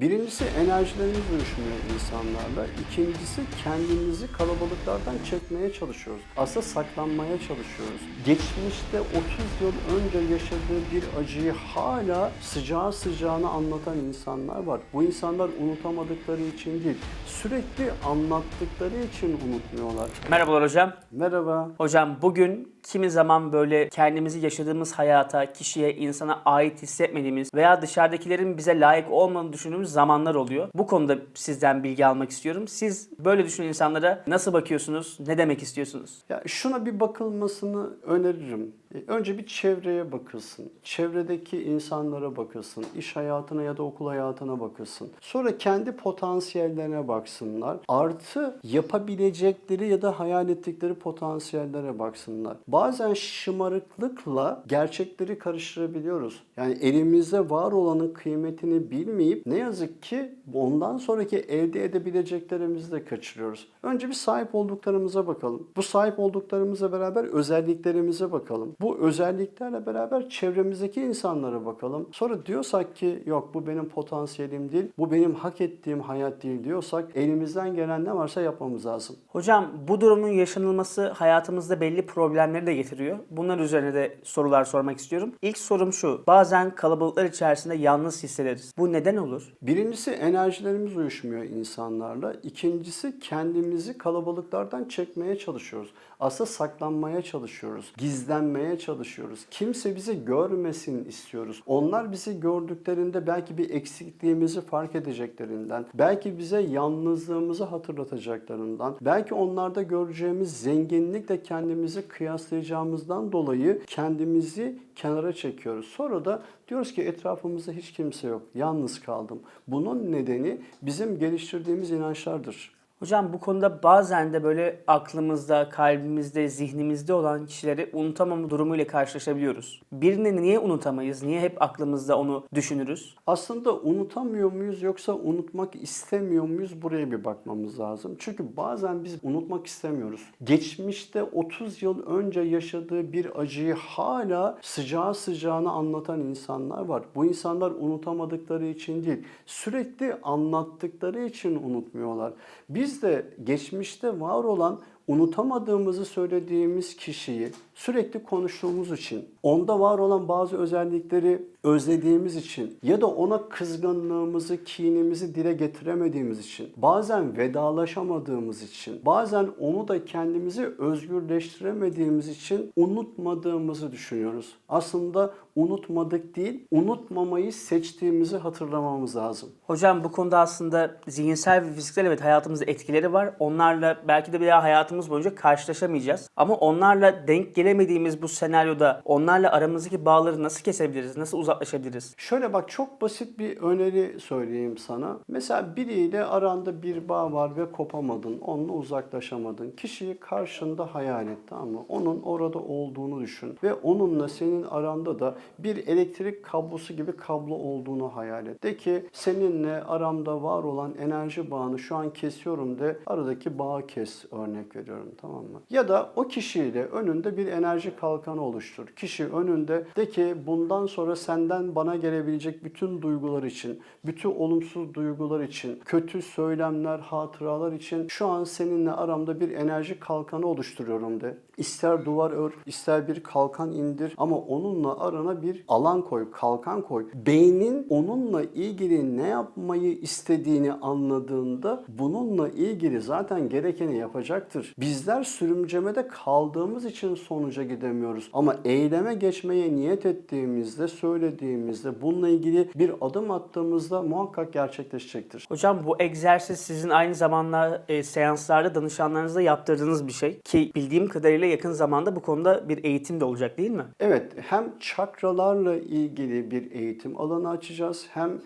Birincisi enerjilerimiz uyuşmuyor insanlarla. İkincisi kendimizi kalabalıklardan çekmeye çalışıyoruz. Aslında saklanmaya çalışıyoruz. Geçmişte 30 yıl önce yaşadığı bir acıyı hala sıcağı sıcağına anlatan insanlar var. Bu insanlar unutamadıkları için değil, sürekli anlattıkları için unutmuyorlar. Merhabalar hocam. Merhaba. Hocam bugün kimi zaman böyle kendimizi yaşadığımız hayata, kişiye, insana ait hissetmediğimiz veya dışarıdakilerin bize layık olmadığını düşündüğümüz zamanlar oluyor. Bu konuda sizden bilgi almak istiyorum. Siz böyle düşünen insanlara nasıl bakıyorsunuz? Ne demek istiyorsunuz? Ya şuna bir bakılmasını öneririm. E, Önce bir çevreye bakılsın. Çevredeki insanlara bakılsın. iş hayatına ya da okul hayatına bakılsın. Sonra kendi potansiyellerine baksınlar. Artı yapabilecekleri ya da hayal ettikleri potansiyellere baksınlar. Bazen şımarıklıkla gerçekleri karıştırabiliyoruz. Yani elimizde var olanın kıymetini bilmeyip ne yazık ki ondan sonraki elde edebileceklerimizi de kaçırıyoruz. Önce bir sahip olduklarımıza bakalım. Bu sahip olduklarımızla beraber özelliklerimize bakalım. Bu özelliklerle beraber çevremizdeki insanlara bakalım. Sonra diyorsak ki yok bu benim potansiyelim değil, bu benim hak ettiğim hayat değil diyorsak elimizden gelen ne varsa yapmamız lazım. Hocam bu durumun yaşanılması hayatımızda belli problemleri de getiriyor. Bunlar üzerine de sorular sormak istiyorum. İlk sorum şu. Bazen kalabalıklar içerisinde yalnız hissederiz. Bu neden olur? Birincisi enerjilerimiz uyuşmuyor insanlarla. İkincisi kendimizi kalabalıklardan çekmeye çalışıyoruz. Aslında saklanmaya çalışıyoruz. Gizlenmeye çalışıyoruz. Kimse bizi görmesin istiyoruz. Onlar bizi gördüklerinde belki bir eksikliğimizi fark edeceklerinden, belki bize yalnızlığımızı hatırlatacaklarından, belki onlarda göreceğimiz zenginlikle kendimizi kıyaslayacağımızdan dolayı kendimizi kenara çekiyoruz. Sonra da diyoruz ki etrafımızda hiç kimse yok. Yalnız kaldım. Bunun nedeni bizim geliştirdiğimiz inançlardır. Hocam bu konuda bazen de böyle aklımızda, kalbimizde, zihnimizde olan kişileri unutamama durumuyla karşılaşabiliyoruz. Birini niye unutamayız? Niye hep aklımızda onu düşünürüz? Aslında unutamıyor muyuz yoksa unutmak istemiyor muyuz buraya bir bakmamız lazım. Çünkü bazen biz unutmak istemiyoruz. Geçmişte 30 yıl önce yaşadığı bir acıyı hala sıcağı sıcağına anlatan insanlar var. Bu insanlar unutamadıkları için değil, sürekli anlattıkları için unutmuyorlar. Biz de geçmişte var olan unutamadığımızı söylediğimiz kişiyi sürekli konuştuğumuz için, onda var olan bazı özellikleri özlediğimiz için ya da ona kızgınlığımızı, kinimizi dile getiremediğimiz için, bazen vedalaşamadığımız için, bazen onu da kendimizi özgürleştiremediğimiz için unutmadığımızı düşünüyoruz. Aslında unutmadık değil, unutmamayı seçtiğimizi hatırlamamız lazım. Hocam bu konuda aslında zihinsel ve fiziksel evet hayatımızda etkileri var. Onlarla belki de bir daha hayatımız boyunca karşılaşamayacağız. Ama onlarla denk gelemediğimiz bu senaryoda onlarla aramızdaki bağları nasıl kesebiliriz? Nasıl uzaklaşabiliriz? Şöyle bak çok basit bir öneri söyleyeyim sana. Mesela biriyle aranda bir bağ var ve kopamadın, onunla uzaklaşamadın. Kişiyi karşında hayal et tamam mı? Onun orada olduğunu düşün ve onunla senin aranda da bir elektrik kablosu gibi kablo olduğunu hayal et. De ki seninle aramda var olan enerji bağını şu an kesiyorum de aradaki bağı kes örnek veriyorum tamam mı? Ya da o kişiyle önünde bir enerji kalkanı oluştur. Kişi önünde de ki bundan sonra senden bana gelebilecek bütün duygular için, bütün olumsuz duygular için, kötü söylemler, hatıralar için şu an seninle aramda bir enerji kalkanı oluşturuyorum de. İster duvar ör, ister bir kalkan indir ama onunla arana bir alan koy, kalkan koy. Beynin onunla ilgili ne yapmayı istediğini anladığında bununla ilgili zaten gerekeni yapacaktır. Bizler sürümcemede kaldığımız için sonuca gidemiyoruz. Ama eyleme geçmeye niyet ettiğimizde, söylediğimizde, bununla ilgili bir adım attığımızda muhakkak gerçekleşecektir. Hocam bu egzersiz sizin aynı zamanda e, seanslarda danışanlarınızla yaptırdığınız bir şey. Ki bildiğim kadarıyla yakın zamanda bu konuda bir eğitim de olacak değil mi? Evet, hem çakralarla ilgili bir eğitim alanı açacağız, hem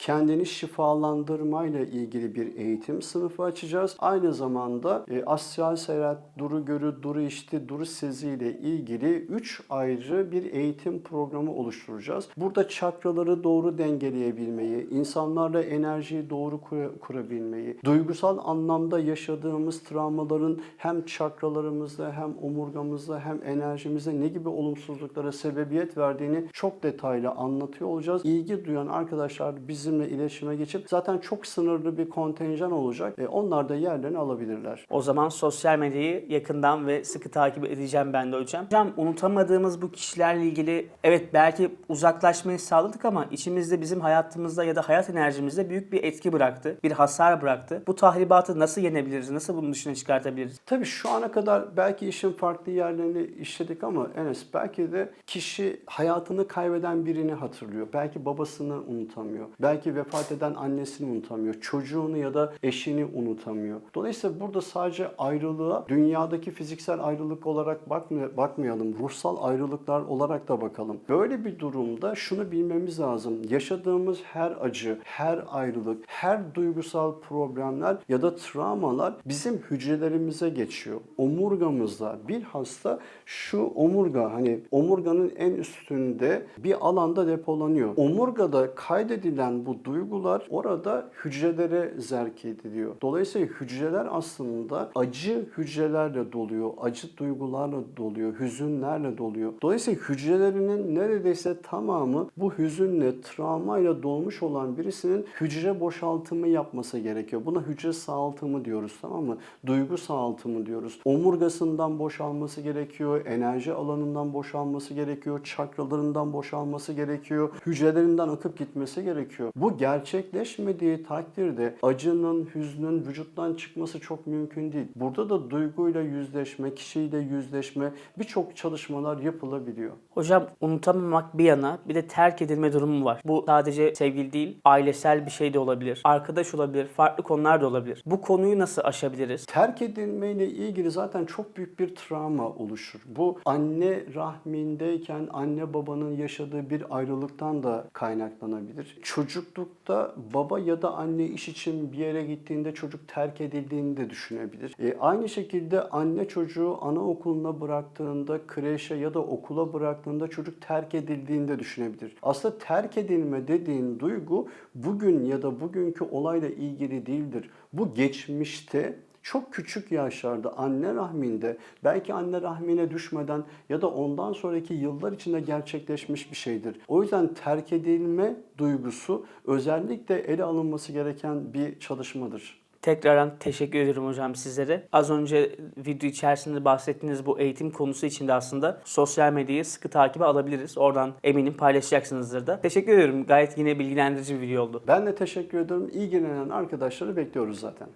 kendini şifalandırmayla ilgili bir eğitim sınıfı açacağız. Aynı zamanda e, astral seyahat, duru görü, duru işti, duru sezi ile ilgili 3 ayrı bir eğitim programı oluşturacağız. Burada çakraları doğru dengeleyebilmeyi, insanlarla enerjiyi doğru kura- kurabilmeyi, duygusal anlamda yaşadığımız travmaların hem çakralarımızda hem omurgamızda hem enerjimizde ne gibi olumsuzluklara sebebiyet verdiğini çok detaylı anlatıyor olacağız. İlgi duyan arkadaşlar bizimle iletişime geçip zaten çok sınırlı bir kontenjan olacak. E, onlar da yerlerini alabilirler. O zaman sosyal medyayı yakından ve sıkı takip edeceğim ben de hocam. Hocam unutamadığımız bu kişilerle ilgili evet belki uzaklaşmayı sağladık ama içimizde bizim hayatımızda ya da hayat enerjimizde büyük bir etki bıraktı. Bir hasar bıraktı. Bu tahribatı nasıl yenebiliriz? Nasıl bunun dışına çıkartabiliriz? Tabii şu ana kadar belki işin farklı yerlerini işledik ama Enes belki de kişi hayatını kaybeden birini hatırlıyor. Belki babasını unutamıyor. Belki vefat eden annesini unutamıyor. Çocuğunu ya da eşini unutamıyor. Dolayısıyla burada sadece ayrılığa dünyadaki fiziksel ayrılık olarak bakmay- bakmayalım. Ruhsal ayrılıklar olarak da bakalım. Böyle bir durumda şunu bilmemiz lazım. Yaşadığımız her acı, her ayrılık, her duygusal problemler ya da travmalar bizim hücrelerimize geçiyor. Omurgamızda bilhassa şu omurga hani omurganın en üstünde bir alanda depolanıyor. Omurgada kaydedilen bu duygular orada hücrelere zerk ediliyor. Dolayısıyla hücreler aslında acı hücrelerle doluyor, acı duygularla doluyor, hüzünlerle doluyor. Dolayısıyla hücrelerinin neredeyse tamamı bu hüzünle, travmayla dolmuş olan birisinin hücre boşaltımı yapması gerekiyor. Buna hücre sağaltımı diyoruz tamam mı? Duygu sağaltımı diyoruz. Omurgasından boşalması gerekiyor, enerji alanından boşalması gerekiyor, çakralarından boşalması gerekiyor, hücrelerinden akıp gitmesi gerekiyor. Bu gerçekleşmediği takdirde acının, hüznün vücuttan çıkması çok mümkün değil. Burada da duyguyla yüzleşme, kişiyle yüzleşme birçok çalışmalar yapılabiliyor. Hocam unutamamak bir yana bir de terk edilme durumu var. Bu sadece sevgili değil, ailesel bir şey de olabilir. Arkadaş olabilir, farklı konular da olabilir. Bu konuyu nasıl aşabiliriz? Terk edilmeyle ilgili zaten çok büyük bir travma oluşur. Bu anne rahmindeyken anne babanın yaşadığı bir ayrılıktan da kaynaklanabilir. Çocuklukta baba ya da anne iş için bir yere gittiğinde çocuk terk edildiğini de düşünebilir. E, aynı şekilde anne çocuğu anaokuluna bıraktığında, kreşe ya da okula bıraktığında çocuk terk edildiğini de düşünebilir. Aslında terk edilme dediğin duygu bugün ya da bugünkü olayla ilgili değildir. Bu geçmişte çok küçük yaşlarda anne rahminde belki anne rahmine düşmeden ya da ondan sonraki yıllar içinde gerçekleşmiş bir şeydir. O yüzden terk edilme duygusu özellikle ele alınması gereken bir çalışmadır. Tekrardan teşekkür ederim hocam sizlere. Az önce video içerisinde bahsettiğiniz bu eğitim konusu için de aslında sosyal medyayı sıkı takibe alabiliriz. Oradan eminim paylaşacaksınızdır da. Teşekkür ederim. Gayet yine bilgilendirici bir video oldu. Ben de teşekkür ederim. İlgilenen arkadaşları bekliyoruz zaten.